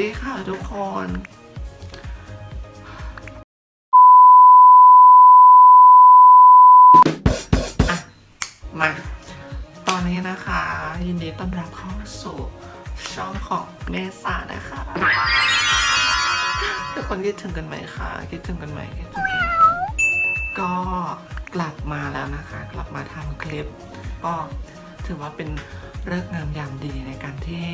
ดีค่ะทุกคน มา ตอนนี้นะคะ ยินดีต้อนรับเข้าสู่ช่องของเมษานะคะ ทุกคนคิดถึงกันไหมคะคิดถึงกันไหมคิดถึงกันไหมก็กลับมาแล้วนะคะ กลับมาทำคลิป ก็ถือว่าเป็นเลิกษ์งามยามดีในการที่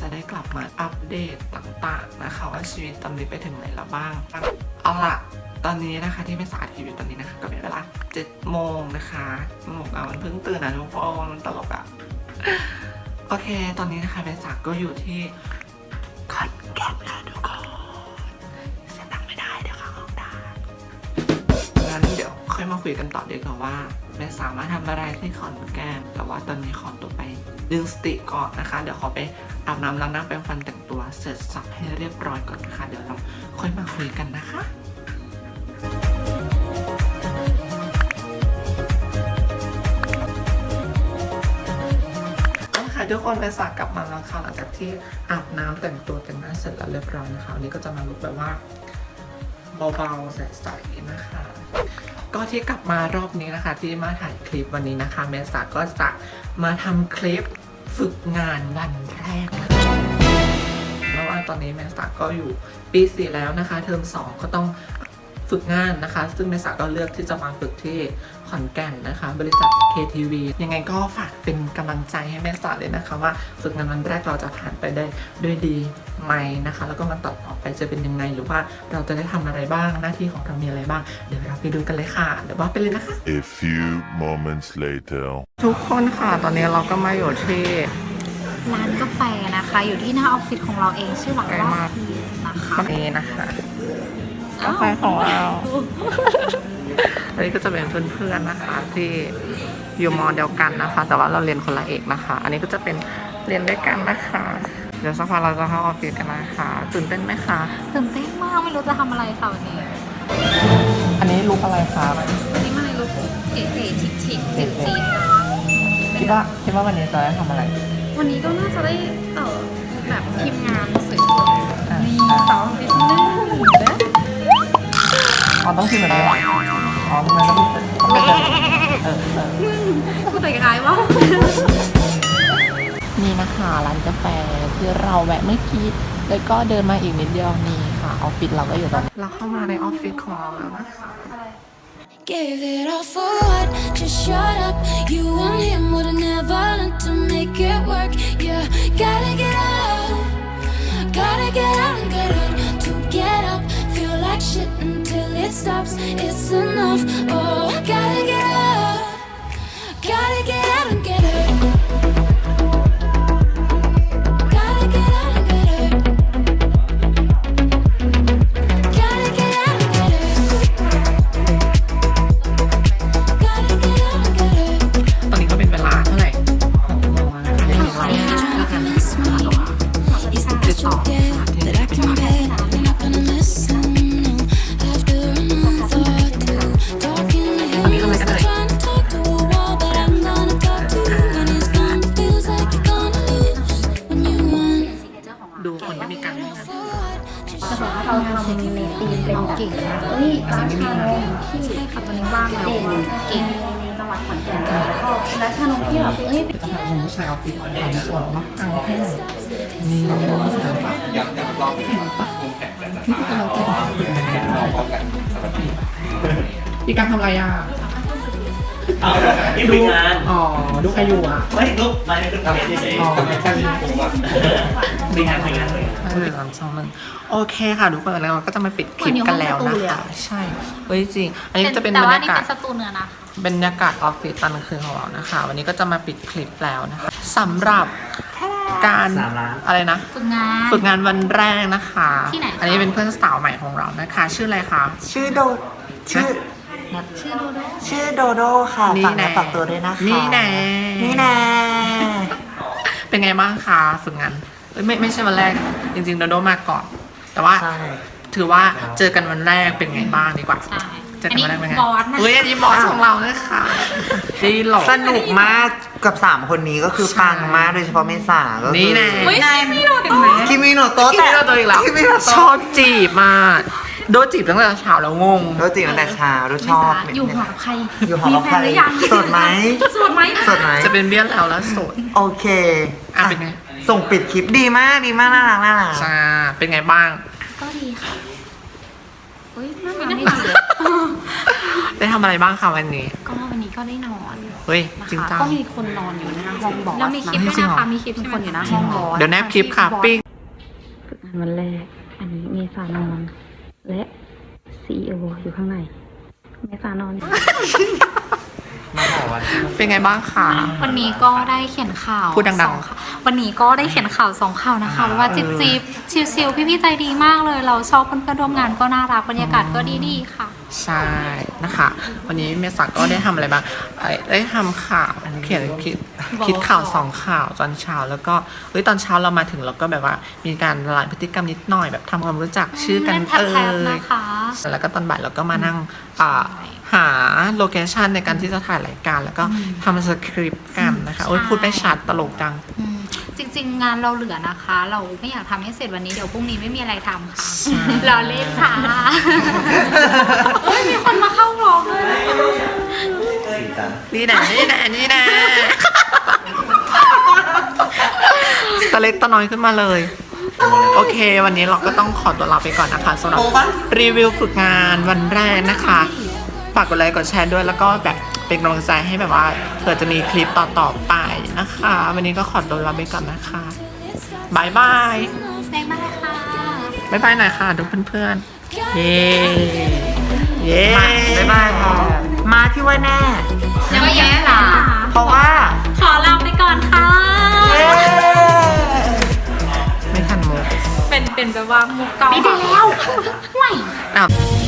จะได้กลับมาอัปเดตต่างๆนะคะว่าชีวิตตอนนี้ไปถึงไหนแล้วบ้าง เอาล่ะตอนนี้นะคะที่เมษาทีวีตอนนี้นะคะก็เป็นเวลา7โมงนะคะโมงอะมันเพิ่งตื่นนะทุกคนมันตลกอะโอเค ตอนนี้นะคะเมษาก็อยู่ที่ขอนแก่นค่ะทุกคนเสียงดังไม่ได้เดี๋ยวเข้าห้องดางั้นเดี๋ยวค่อยมาคุยกันต่อดีกว่าว่า เมษามารถทำอะไรที่ขอนแก่นแต่ว่าตอนนี้ขอตัวไปดึงสติก่อนนะคะ เดี๋ยวขอไปอาบน้ำล้างหน้าแปรงฟันแต่งตัวเสร็จสับให้เรียบร้อยก่อนนะคะ เดี๋ยวเราค่อยมาคุยกันนะคะเอาค่ะทุกคนไปสักกลับมาแล้วค่ะหลังจากที่อาบน้ำแต่งตัวแต่งหน้าเสร็จแล้วเรียบร้อยนะคะวันนี้ก็จะมาลุกแบบว่าเบาๆใสๆนะคะ ก็ที่กลับมารอบนี้นะคะ ที่มาถ่ายคลิปวันนี้นะคะเมษาก็จะมาทำคลิปฝึกงานวันแรกเพราะว่าตอนนี้เมษาก็อยู่ปีสี่แล้วนะคะ เทอมสองก็ต้องฝึกงานนะคะ ซึ่งเมษาก็เลือกที่จะมาฝึกที่ อนแก่นนะคะ บริษัท KTV ยังไงก็ฝากเป็นกำลังใจให้เมษาเลยนะคะ ว่าฝึกงานวันแรกเราจะผ่านไปได้ด้วยดีไหมนะคะ แล้วก็มันต่อต่อไปจะเป็นยังไง หรือว่าเราจะได้ทำอะไรบ้างหน้าที่ของเรามีอะไรบ้าง เดี๋ยวเราไปดูกันเลยค่ะเดี๋ยวว่าไปเลยนะคะ A few moments later. ทุกคนค่ะ ตอนนี้เราก็มาอยู่ที่ ร้านกาแฟนะคะ อยู่ที่หน้าออฟฟิศของเราเองชื่อร้านใกล้ว่ามากพีสนะคะบ้านเอนะคะ กาแฟของเราอั นนี้ก็จะเป็นเพื่อนๆนะคะ ที่อยู่มอเดียวกันนะคะ แต่ว่าเราเรียนคนละเอกนะคะ อันนี้ก็จะเป็นเรียนด้วยกันนะคะ เดี๋ยวสักพักเราจะเข้าออฟฟิศกันนะคะตื่นเต้นไหมคะตื่นเต้นมากไม่รู้จะทำอะไรค่ะวันนี้ อันนี้ลุกอะไรคะวันนี้มาในลุคเก๋ๆชิคๆจิ๊บจี๊ดคิดว่าคิดว่าวันนี้จะได้ทำอะไร วันนี้ก็น่าจะได้เอ่อแบบทีมงานสวยอะๆมีอะสาวนิดนึงเด้ออ๋อต้องพิมพ์แบบนี้เหรอ อ๋อทำไมต้องต้องเป็นแบบเออเออพูดแต่กายว่านี่นะคะร้านกาแฟที่เราแวะเมื่อกี้แล้วก็เดินมาอีกนิดเดียวนี่ค่ะออฟฟิศเราก็อยู่ตรงเราเข้ามาในออฟฟิศของเราแล้วนะคะ Gave it all for what? Just shut up. You and him would have never learned to make it work. Yeah, gotta get out. Gotta get out and get out. To get up. Feel like shit until it stops. It's enough. Oh, gotta get out. Gotta get out and get hurt. Gotta get out and get hurt. Gotta get out and get hurt. Gotta get out and get hurt. ตอนนี้ก็เป็นเวลาเท่าไหร่หกโมงแล้วนะคะได้เวลา Drunk and miss me. Is the best you get that I can bet ดูคนที่มีการให้งาน For what? Just จะบอกว่าเราทำในธีมเป็นแบบเก่งนะเฮ้ยร้านชานมที่ใช่ค่ะตอนนี้ว่างแล้วเด่นเก่งในจังหวัดขอนแก่นแล้วก็ร้านชานมที่แบบเอ้ยจะหาคนผู้ชายออฟฟิศถามส่วนว่าเอาให้หน่อยนี่ถามปะเห็นปะนี่คือกำลังใจพี่การทำอะไรอะเอานี่คุยงาน อ๋อ ดูใครอยู่อะไม่ลุกมาคือทำเฉยอ๋อ ๆคุยงานคุยงานคุยงานไม่เลยหลังสองหนึ่งโอเคค่ะทุกคนแล้วเราก็จะมาปิดคลิปกันแล้วนะคะใช่เฮ้ยจริง อันนี้ก็จะเป็นแต่บรว่ารยานี่กาศเป็นสตูเนื้อนะคะบรรยากาศออฟฟิศตอนกลางคืนของเรานะคะ วันนี้ก็จะมาปิดคลิปแล้วนะคะสำหรับการสามล้านอะไรนะฝึกงานฝึกงานวันแรกนะคะที่ไหนคะอันนี้เป็นเพื่อนสาวใหม่ของเรานะคะ ชื่ออะไรคะชื่อโดชื่อชื่อโดโดชื่อโดโดค่ะนี่ฝากแน่เนื้อฝากตัวด้วยนะคะนี่แน่นี่แน่เป็นไงบ้างคะฝึกงาน เอ้ยไม่ไม่ใช่วันแรก จริงๆโดโดมาก่อน แต่ว่าใช่ ถือว่าเจอกันวันแรกเป็นไงบ้างดีกว่า ใช่เจอกันวันแรกเป็นไงบอสนะ เฮ้ยอันนี้บอสของเรานะคะดีหรอสนุกมากกับสามคนนี้ก็คือใช่ปังมากโดยเฉพาะเมษาก็คือนี่แน่ เฮ้ยพี่โดคิมิโนโตะคิมิโนโตะอีกแล้วคิมิโนชอโตะบจีบมาก โดนจีบตั้งแต่เช้าแล้วงงโดนจีบตั้งแต่เช้าโดนชไม่อบสาอยู่หอกับใครอยู่หอกับใครมีแฟนหรือยังโสดไหม โสดไหมสดไหม จะเป็นเบี้ยแล้วแล้วโสดโอเคอะเป็นไง ส่งปิดคลิปดีมากดีมากน่ารักน่ารักจ้าเป็นไงบ้าง ก็ดีค่ะเฮ้ยน่ารักไม่ดีเลยได้ทำอะไรบ้างคะวันนี้ ก็วันนี้ก็ได้นอนเฮ้ยนะจริงคะจังก็มีคนนอนอยู่หน้าห้องบอสแล้วมีคลิปนะด้วยนะคะมีคลิปมีใช่ไหคนมอยู่หน้าห้องบอสเดี๋ยวแนบคลิปค่ะปิ้งฝึกงานวันแรก อันนี้เมษานอน และซีออยู่ข้างในเมษานอนมาบอกว่า เป็นไงบ้างคะ วันนี้ก็ได้เขียนข่าวพูดดังๆ สอข่าววันนี้ก็ได้เขียนข่าวสองข่าวนะคะว่าจิบจิบชิวชิวพี่พี่ๆใจดีมากเลย เราชอบเพื่อนเพื่อนๆร่วมงานก็น่ารักบรรยากาศก็ดีดีๆค่ะ ใช่นะคะ วันนี้เมษาก็ได้ทำอะไรบ้างเอ่อได้ทำข่าวเขียนคิดคิดข่าวสองข่าวตอนเช้าแล้วก็เฮ้ยตอนเช้าเรามาถึงเราก็แบบว่ามีการละลายพฤติกรรมนิดหน่อยแบบทำความรู้จักชื่อกันเล่นแเอท็บๆอนะคะ แล้วก็ตอนบ่ายเราก็มานั่งอ่า หาโลเคชันในการที่จะถ่ายรายการ แล้วก็ทำสคริปต์กันนะคะโอ้ยใช่พูดไม่ชัดตลกจัง อืมจริง ๆ งานเราเหลือนะคะ เราไม่อยากทำให้เสร็จวันนี้เดี๋ยวพรุ่งนี้ไม่มีอะไรทำค่ะใช่เราเล่นค่ะเฮ้ยมีคนมาเข้าวอล์กด้วยนี่นะนี่นะนี่นะตะเล็กตะน้อยขึ้นมาเลย โอเค วันนี้เราก็ต้องขอตัวลาไปก่อนนะคะสำหรับรีวิวฝึกงานวันแรกนะคะ ฝากกดไลค์กดแชร์ด้วย แล้วก็แบบเป็นกำลังใจให้แบบว่าเผื่อจะมีคลิปต่อๆไปนะคะ วันนี้ก็ขอตัวลาไปก่อนนะคะบายบายบ๊ายบายค่ะบายบายหน่อยค่ะทุกเพื่อนๆเย้เย้มาบ๊ายบายค่ะมาที่ว่าแน่ ยังไม่แย่ค่ะเพราะว่า ขอลาไปก่อนค่ะเย้ไม่ทันมุกเป็นเป็นแบบว่ามุกเก่าไม่ได้แล้วห่วยอ้าว Got